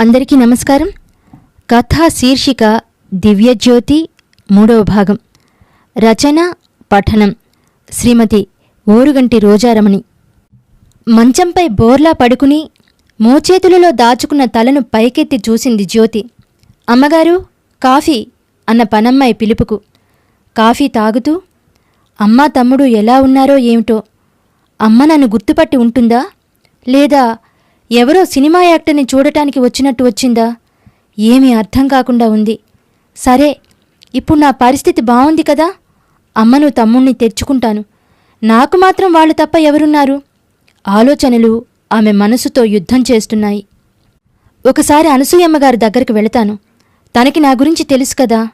అందరికీ నమస్కారం. కథా శీర్షిక దివ్యజ్యోతి మూడవ భాగం. రచన పఠనం. శ్రీమతి ఓరుగంటి రోజారమణి. మంచంపై బోర్లా పడుకుని మోచేతులలో దాచుకున్న తలను పైకెత్తి చూసింది జ్యోతి. అమ్మగారు కాఫీ అన్న పనమ్మాయి పిలుపుకు. కాఫీ తాగుతూ అమ్మా తమ్ముడు ఎలా ఉన్నారో ఏమిటో. అమ్మ నన్ను గుర్తుపట్టి ఉంటుందా? లేదా ఎవరో సినిమా యాక్టర్ని చూడటానికి వచ్చినట్టు వచ్చిందా? ఏమీ అర్థం కాకుండా ఉంది. సరే ఇప్పుడు నా పరిస్థితి బాగుంది కదా? అమ్మను తమ్ముణ్ణి తెచ్చుకుంటాను. నాకు మాత్రం వాళ్ళు తప్ప ఎవరున్నారు? ఆలోచనలు ఆమె మనసుతో యుద్ధం చేస్తున్నాయి. ఒకసారి అనసూయమ్మగారి దగ్గరికి వెళతాను. తనకి నా గురించి తెలుసు కదా?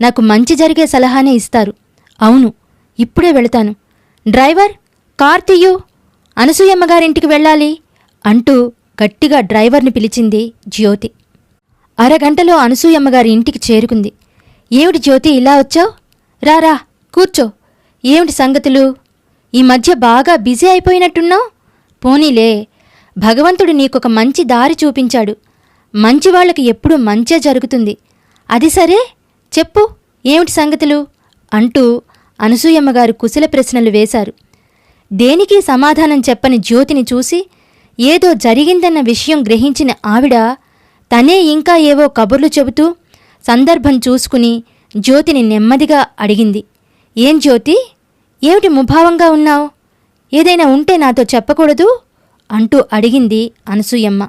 నాకు మంచి జరిగే సలహానే ఇస్తారు. అవును ఇప్పుడే వెళతాను. డ్రైవర్ కార్ తీయు వెళ్ళాలి అంటూ గట్టిగా డ్రైవర్ని పిలిచింది జ్యోతి. అరగంటలో అనసూయమ్మగారి ఇంటికి చేరుకుంది. ఏమిటి జ్యోతి ఇలా వచ్చావు? రారా కూర్చో. ఏమిటి సంగతులు? ఈ మధ్య బాగా బిజీ అయిపోయినట్టున్నావు? పోనీలే. భగవంతుడు నీకొక మంచి దారి చూపించాడు. మంచి వాళ్ళకి ఎప్పుడూ మంచే జరుగుతుంది. అది సరే? చెప్పు ఏమిటి సంగతులు? అంటూ అనసూయమ్మగారు కుశల ప్రశ్నలు వేశారు. దేనికి సమాధానం చెప్పని జ్యోతిని చూసి ఏదో జరిగిందన్న విషయం గ్రహించిన ఆవిడ తనే ఇంకా ఏవో కబుర్లు చెబుతూ సందర్భం చూసుకుని జ్యోతిని నెమ్మదిగా అడిగింది. ఏం జ్యోతి? ఏమిటి ముభావంగా ఉన్నావు? ఏదైనా ఉంటే నాతో చెప్పకూడదు? అంటూ అడిగింది అనసూయమ్మ.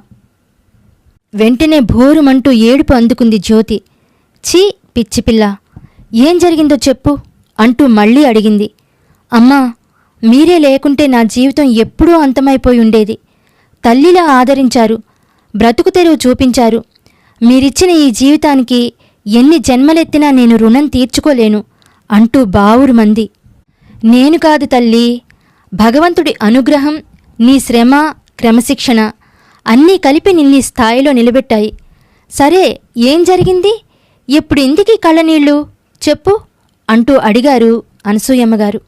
వెంటనే భోరుమంటూ ఏడుపు అందుకుంది జ్యోతి. ఛీ పిచ్చిపిల్ల ఏం జరిగిందో చెప్పు అంటూ మళ్ళీ అడిగింది. అమ్మా మీరే లేకుంటే నా జీవితం ఎప్పుడూ అంతమైపోయి ఉండేది. తల్లిలా ఆదరించారు. బ్రతుకు తెరువు చూపించారు. మీరిచ్చిన ఈ జీవితానికి ఎన్ని జన్మలెత్తినా నేను రుణం తీర్చుకోలేను అంటూ బావురు మంది. నేను కాదు తల్లి భగవంతుడి అనుగ్రహం నీ శ్రమ క్రమశిక్షణ అన్నీ కలిపి నిన్ని స్థాయిలో నిలబెట్టాయి. సరే ఏం జరిగింది? ఎప్పుడు ఇంటికి కళ్ళనీళ్ళు చెప్పు అంటూ అడిగారు అనసూయమ్మగారు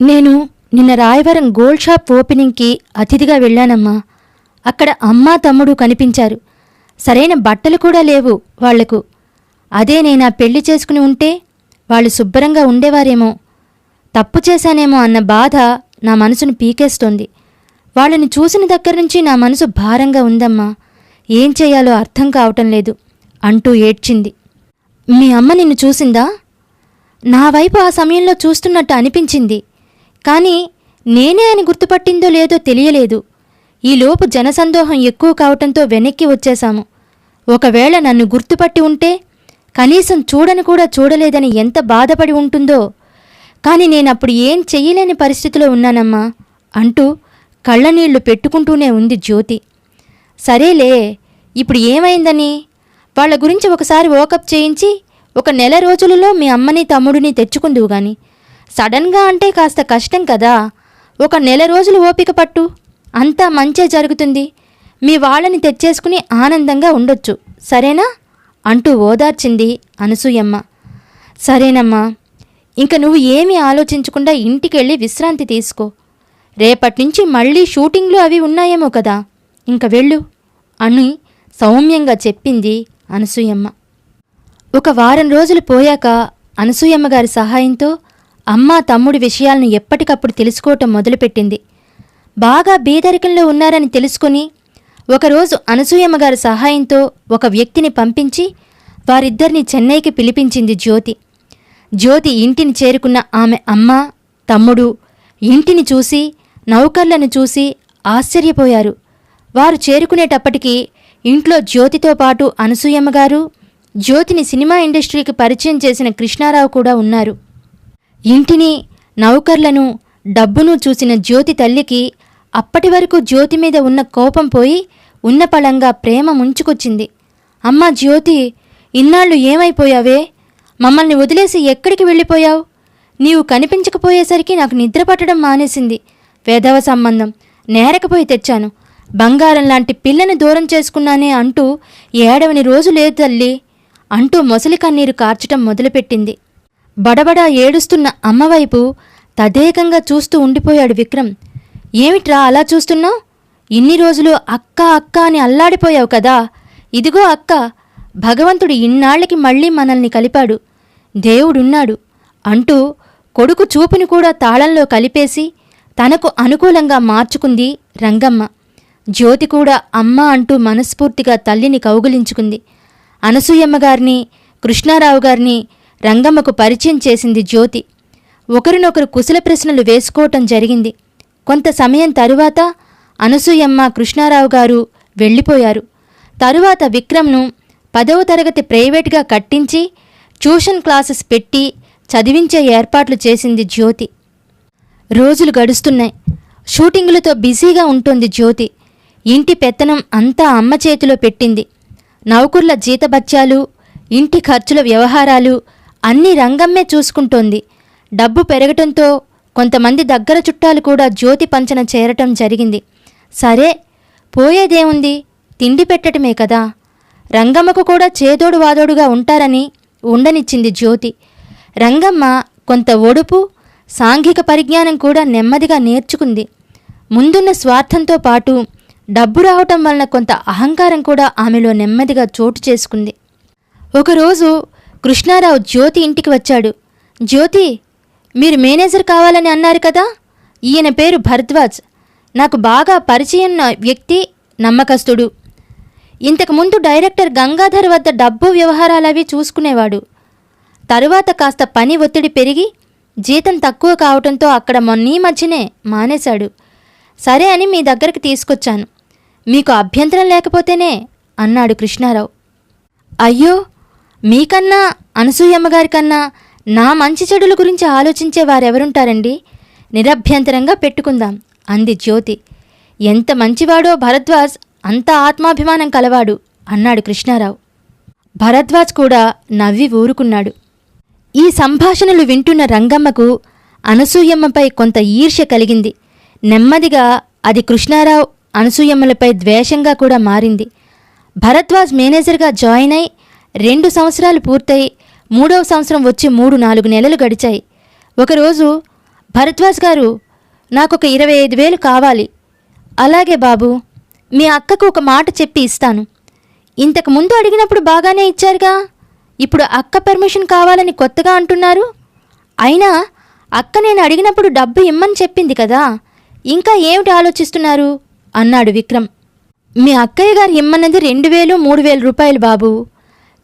నేను నిన్న రాయవరం గోల్డ్ షాప్ ఓపెనింగ్కి అతిథిగా వెళ్ళానమ్మా. అక్కడ అమ్మా తమ్ముడు కనిపించారు. సరైన బట్టలు కూడా లేవు వాళ్ళకు. అదే నేను పెళ్ళి చేసుకుని ఉంటే వాళ్ళు శుభ్రంగా ఉండేవారేమో. తప్పు చేశానేమో అన్న బాధ నా మనసును పీకేస్తోంది. వాళ్ళని చూసిన దగ్గర నుంచి నా మనసు భారంగా ఉందమ్మా. ఏం చేయాలో అర్థం కావటం లేదు అంటూ ఏడ్చింది. మీ అమ్మ నిన్ను చూసిందా? నా వైపు ఆ సమయంలో చూస్తున్నట్టు అనిపించింది. కానీ నేనే అని గుర్తుపట్టిందో లేదో తెలియలేదు. ఈలోపు జనసందోహం ఎక్కువ కావటంతో వెనక్కి వచ్చేశాము. ఒకవేళ నన్ను గుర్తుపట్టి ఉంటే కనీసం చూడని కూడా చూడలేదని ఎంత బాధపడి ఉంటుందో. కానీ నేనప్పుడు ఏం చెయ్యలేని పరిస్థితిలో ఉన్నానమ్మా అంటూ కళ్ళనీళ్ళు పెట్టుకుంటూనే ఉంది జ్యోతి. సరేలే ఇప్పుడు ఏమైందని? వాళ్ళ గురించి ఒకసారి వోకప్ చేయించి ఒక నెల రోజులలో మీ అమ్మని తమ్ముడిని తెచ్చుకుందువు గాని. సడన్గా అంటే కాస్త కష్టం కదా. ఒక నెల రోజులు ఓపిక పట్టు. అంతా మంచే జరుగుతుంది. మీ వాళ్ళని తెచ్చేసుకుని ఆనందంగా ఉండొచ్చు. సరేనా? అంటూ ఓదార్చింది అనసూయమ్మ. సరేనమ్మా. ఇంక నువ్వు ఏమీ ఆలోచించకుండా ఇంటికెళ్ళి విశ్రాంతి తీసుకో. రేపట్నుంచి మళ్ళీ షూటింగ్లు అవి ఉన్నాయేమో కదా. ఇంక వెళ్ళు అని సౌమ్యంగా చెప్పింది అనసూయమ్మ. ఒక వారం రోజులు పోయాక అనసూయమ్మ గారి సహాయంతో అమ్మ తమ్ముడి విషయాలను ఎప్పటికప్పుడు తెలుసుకోవటం మొదలుపెట్టింది. బాగా బీదరికంలో ఉన్నారని తెలుసుకుని ఒకరోజు అనసూయమ్మ గారి సహాయంతో ఒక వ్యక్తిని పంపించి వారిద్దరిని చెన్నైకి పిలిపించింది జ్యోతి. జ్యోతి ఇంటిని చేరుకున్న ఆమె అమ్మ తమ్ముడు ఇంటిని చూసి నౌకర్లను చూసి ఆశ్చర్యపోయారు. వారు చేరుకునేటప్పటికీ ఇంట్లో జ్యోతితో పాటు అనసూయమ్మ గారు జ్యోతిని సినిమా ఇండస్ట్రీకి పరిచయం చేసిన కృష్ణారావు కూడా ఉన్నారు. ఇంటిని నౌకర్లను డబ్బును చూసిన జ్యోతి తల్లికి అప్పటి వరకు జ్యోతి మీద ఉన్న కోపం పోయి ఉన్న పళంగా ప్రేమ ముంచుకొచ్చింది. అమ్మా జ్యోతి ఇన్నాళ్ళు ఏమైపోయావే? మమ్మల్ని వదిలేసి ఎక్కడికి వెళ్ళిపోయావు? నీవు కనిపించకపోయేసరికి నాకు నిద్ర పట్టడం మానేసింది. వేదవ సంబంధం నేరకపోయి తెచ్చాను. బంగారం లాంటి పిల్లని దూరం చేసుకున్నానే అంటూ ఏడవని రోజు లేదు తల్లి. అంటూ మొసలి కన్నీరు కార్చటం మొదలుపెట్టింది. బడబడా ఏడుస్తున్న అమ్మవైపు తదేకంగా చూస్తూ ఉండిపోయాడు విక్రమ్. ఏమిట్రా అలా చూస్తున్నావు? ఇన్ని రోజులు అక్క అక్క అని అల్లాడిపోయావు కదా. ఇదిగో అక్క భగవంతుడు ఇన్నాళ్ళకి మళ్ళీ మనల్ని కలిపాడు. దేవుడున్నాడు. అంటూ కొడుకు చూపుని కూడా తాళంలో కలిపేసి తనకు అనుకూలంగా మార్చుకుంది రంగమ్మ. జ్యోతి కూడా అమ్మ అంటూ మనస్ఫూర్తిగా తల్లిని కౌగులించుకుంది. అనసూయమ్మ గారిని కృష్ణారావు గారిని రంగమ్మకు పరిచయం చేసింది జ్యోతి. ఒకరినొకరు కుశల ప్రశ్నలు వేసుకోవటం జరిగింది. కొంత సమయం తరువాత అనసూయమ్మ కృష్ణారావు గారు వెళ్ళిపోయారు. తరువాత విక్రమ్ను పదవ తరగతి ప్రైవేట్గా కట్టించి ట్యూషన్ క్లాసెస్ పెట్టి చదివించే ఏర్పాట్లు చేసింది జ్యోతి. రోజులు గడుస్తున్నాయి. షూటింగులతో బిజీగా ఉంటుంది జ్యోతి. ఇంటి పెత్తనం అంతా అమ్మ చేతిలో పెట్టింది. నౌకర్ల జీతభత్యాలు ఇంటి ఖర్చుల వ్యవహారాలు అన్ని రంగమ్మే చూసుకుంటోంది. డబ్బు పెరగటంతో కొంతమంది దగ్గర చుట్టాలు కూడా జ్యోతి పంచన చేరటం జరిగింది. సరే పోయేదేముంది? తిండి పెట్టటమే కదా. రంగమ్మకు కూడా చేదోడు వాదోడుగా ఉంటారని ఉండనిచ్చింది జ్యోతి. రంగమ్మ కొంత ఒడుపు సాంఘిక పరిజ్ఞానం కూడా నెమ్మదిగా నేర్చుకుంది. ముందున్న స్వార్థంతో పాటు డబ్బు రావటం వలన కొంత అహంకారం కూడా ఆమెలో నెమ్మదిగా చోటు చేసుకుంది. ఒకరోజు కృష్ణారావు జ్యోతి ఇంటికి వచ్చాడు. జ్యోతి మీరు మేనేజర్ కావాలని అన్నారు కదా? ఈయన పేరు భరద్వాజ్. నాకు బాగా పరిచయం ఉన్న వ్యక్తి నమ్మకస్తుడు. ఇంతకుముందు డైరెక్టర్ గంగాధర్ వద్ద డబ్బు వ్యవహారాలవి చూసుకునేవాడు. తరువాత కాస్త పని ఒత్తిడి పెరిగి జీతం తక్కువ కావటంతో అక్కడ మొన్నీ మధ్యనే మానేశాడు. సరే అని మీ దగ్గరికి తీసుకొచ్చాను. మీకు అభ్యంతరం లేకపోతేనే అన్నాడు కృష్ణారావు. అయ్యో మీకన్నా అనసూయమ్మ గారి కన్నా నా మంచి చెడుల గురించి ఆలోచించే వారెవరుంటారండి? నిరభ్యంతరంగా పెట్టుకుందాం. అంది జ్యోతి. ఎంత మంచివాడో భరద్వాజ్ అంత ఆత్మాభిమానం కలవాడు అన్నాడు కృష్ణారావు. భరద్వాజ్ కూడా నవ్వి ఊరుకున్నాడు. ఈ సంభాషణలు వింటున్న రంగమ్మకు అనసూయమ్మపై కొంత ఈర్ష్య కలిగింది. నెమ్మదిగా అది కృష్ణారావు అనసూయమ్మలపై ద్వేషంగా కూడా మారింది. భరద్వాజ్ మేనేజర్గా జాయిన్ అయి రెండు సంవత్సరాలు పూర్తయి మూడవ సంవత్సరం వచ్చి మూడు నాలుగు నెలలు గడిచాయి. ఒకరోజు భరద్వాజ్ గారు నాకు ఒక ఇరవై ఐదు వేలు కావాలి. అలాగే బాబు మీ అక్కకు ఒక మాట చెప్పి ఇస్తాను. ఇంతకు ముందు అడిగినప్పుడు బాగానే ఇచ్చారుగా. ఇప్పుడు అక్క పర్మిషన్ కావాలని కొత్తగా అంటున్నారు. అయినా అక్క నేను అడిగినప్పుడు డబ్బు ఇమ్మని చెప్పింది కదా. ఇంకా ఏమిటి ఆలోచిస్తున్నారు? అన్నాడు విక్రమ్. మీ అక్కయ్య గారు ఇమ్మన్నది రెండు వేలు మూడు వేల రూపాయలు బాబు.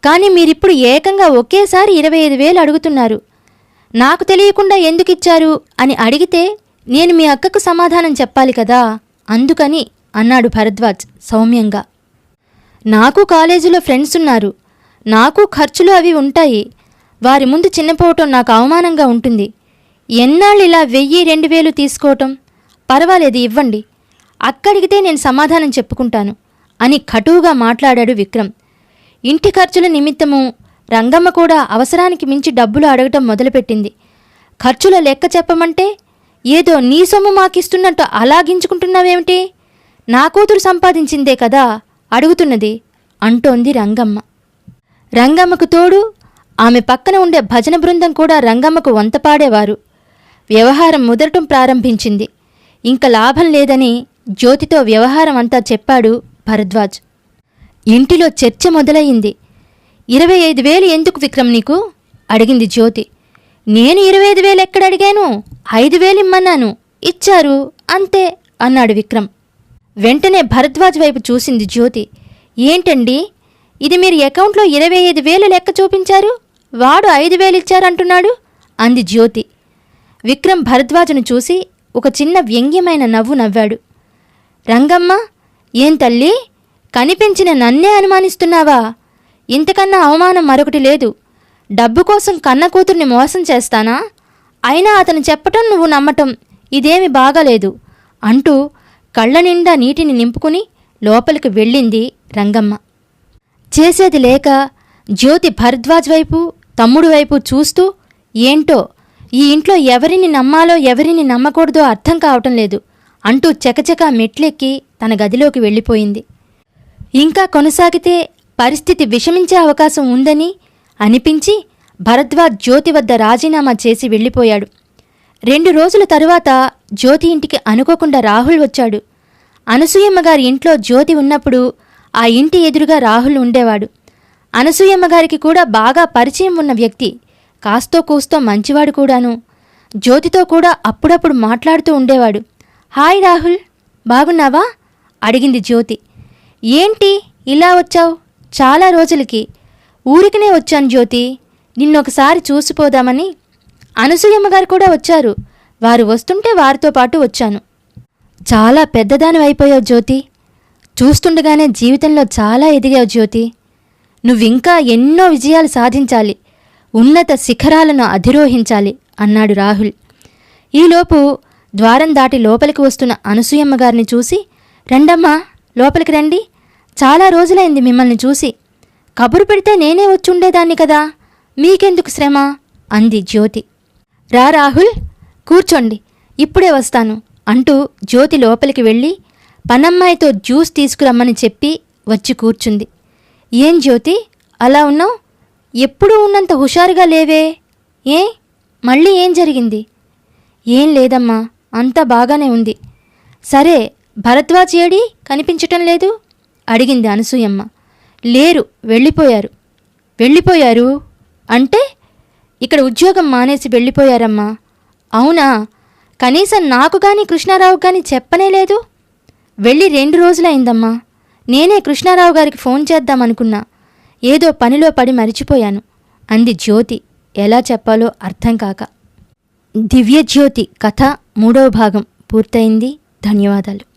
కానీ మీరిప్పుడు ఏకంగా ఒకేసారి ఇరవై ఐదు వేలు అడుగుతున్నారు. నాకు తెలియకుండా ఎందుకు ఇచ్చారు అని అడిగితే నేను మీ అక్కకు సమాధానం చెప్పాలి కదా? అందుకని అన్నాడు భరద్వాజ్ సౌమ్యంగా. నాకు కాలేజీలో ఫ్రెండ్స్ ఉన్నారు. నాకు ఖర్చులు అవి ఉంటాయి. వారి ముందు చిన్నపోవటం నాకు అవమానంగా ఉంటుంది. ఎన్నాళ్ళు ఇలా వెయ్యి రెండు వేలు తీసుకోవటం? పర్వాలేదు ఇవ్వండి. అక్కడిగితే నేను సమాధానం చెప్పుకుంటాను. అని కటువుగా మాట్లాడాడు విక్రమ్. ఇంటి ఖర్చుల నిమిత్తము రంగమ్మ కూడా అవసరానికి మించి డబ్బులు అడగటం మొదలుపెట్టింది. ఖర్చుల లెక్క చెప్పమంటే ఏదో నీ సొమ్ము మాకిస్తున్నట్టు అలాగించుకుంటున్నావేమిటి? నా కూతురు సంపాదించిందే కదా అడుగుతున్నది అంటోంది రంగమ్మ. రంగమ్మకు తోడు ఆమె పక్కన ఉండే భజన బృందం కూడా రంగమ్మకు వంతపాడేవారు వ్యవహారం ముదరటం ప్రారంభించింది. ఇంక లాభం లేదని జ్యోతితో వ్యవహారం అంతా చెప్పాడు భరద్వాజ్. ఇంటిలో చర్చ మొదలయ్యింది ఇరవై ఐదు వేలు ఎందుకు విక్రమ్ నీకు? అడిగింది జ్యోతి. నేను ఇరవై ఐదు వేలు ఎక్కడ అడిగాను? ఐదు వేలు ఇమ్మన్నాను. ఇచ్చారు. అంతే అన్నాడు విక్రమ్. వెంటనే భరద్వాజ్ వైపు చూసింది జ్యోతి. ఏంటండి? ఇది మీరు అకౌంట్లో ఇరవై ఐదు వేలు లెక్క చూపించారు? వాడు ఐదు వేలు ఇచ్చారంటున్నాడు అంది జ్యోతి. విక్రమ్ భరద్వాజను చూసి ఒక చిన్న వ్యంగ్యమైన నవ్వు నవ్వాడు. రంగమ్మ ఏం తల్లి? కనిపించిన నన్నే అనుమానిస్తున్నావా? ఇంతకన్నా అవమానం మరొకటి లేదు. డబ్బు కోసం కన్న కూతుర్ని మోసం చేస్తానా? అయినా అతను చెప్పటం నువ్వు నమ్మటం ఇదేమి బాగాలేదు. అంటూ కళ్ళ నిండా నీటిని నింపుకుని లోపలికి వెళ్ళింది రంగమ్మ. చేసేది లేక జ్యోతి భరద్వాజ్ వైపు తమ్ముడు వైపు చూస్తూ ఏంటో ఈ ఇంట్లో ఎవరిని నమ్మాలో ఎవరిని నమ్మకూడదో అర్థం కావటం లేదు అంటూ చకచకా మెట్లెక్కి తన గదిలోకి వెళ్ళిపోయింది. ఇంకా కొనసాగితే పరిస్థితి విషమించే అవకాశం ఉందని అనిపించి భరద్వాజ్ జ్యోతి వద్ద రాజీనామా చేసి వెళ్ళిపోయాడు. రెండు రోజుల తరువాత జ్యోతి ఇంటికి అనుకోకుండా రాహుల్ వచ్చాడు. అనసూయమ్మ గారి ఇంట్లో జ్యోతి ఉన్నప్పుడు ఆ ఇంటి ఎదురుగా రాహుల్ ఉండేవాడు. అనసూయమ్మ గారికి కూడా బాగా పరిచయం ఉన్న వ్యక్తి. కాస్తో కూస్తో మంచివాడు కూడాను. జ్యోతితో కూడా అప్పుడప్పుడు మాట్లాడుతూ ఉండేవాడు. హాయ్ రాహుల్ బాగున్నావా? అడిగింది జ్యోతి. ఏంటి? ఇలా వచ్చావు? చాలా రోజులకి. ఊరికినే వచ్చాను జ్యోతి. నిన్నొకసారి చూసిపోదామని. అనసూయమ్మ గారు కూడా వచ్చారు. వారు వస్తుంటే వారితో పాటు వచ్చాను. చాలా పెద్దదాని అయిపోయావు జ్యోతి. చూస్తుండగానే జీవితంలో చాలా ఎదిగావు జ్యోతి. నువ్వింకా ఎన్నో విజయాలు సాధించాలి. ఉన్నత శిఖరాలను అధిరోహించాలి అన్నాడు రాహుల్. ఈలోపు ద్వారం దాటి లోపలికి వస్తున్న అనసూయమ్మ గారిని చూసి రండమ్మా లోపలికి రండి. చాలా రోజులైంది మిమ్మల్ని చూసి. కబురు పెడితే నేనే వచ్చుండేదాన్ని కదా. మీకెందుకు శ్రమ? అంది జ్యోతి. రా రాహుల్ కూర్చోండి. ఇప్పుడే వస్తాను అంటూ జ్యోతి లోపలికి వెళ్ళి పనమ్మాయితో జ్యూస్ తీసుకురమ్మని చెప్పి వచ్చి కూర్చుంది. ఏం జ్యోతి? అలా ఉన్నావు? ఎప్పుడూ ఉన్నంత హుషారుగా లేవే. ఏ? మళ్ళీ ఏం జరిగింది? ఏం లేదమ్మా అంతా బాగానే ఉంది. సరే భరద్వాజ్ ఏడి కనిపించటం లేదు? అడిగింది అనసూయమ్మ. లేరు వెళ్ళిపోయారు. వెళ్ళిపోయారు? అంటే ఇక్కడ ఉద్యోగం మానేసి వెళ్ళిపోయారమ్మా. అవునా? కనీసం నాకు కానీ కృష్ణారావు కానీ చెప్పనే లేదు? వెళ్ళి రెండు రోజులైందమ్మా. నేనే కృష్ణారావు గారికి ఫోన్ చేద్దామనుకున్నా ఏదో పనిలో పడి మరిచిపోయాను అంది జ్యోతి. ఎలా చెప్పాలో అర్థం కాక. దివ్యజ్యోతి కథ మూడవ భాగం పూర్తయింది. ధన్యవాదాలు.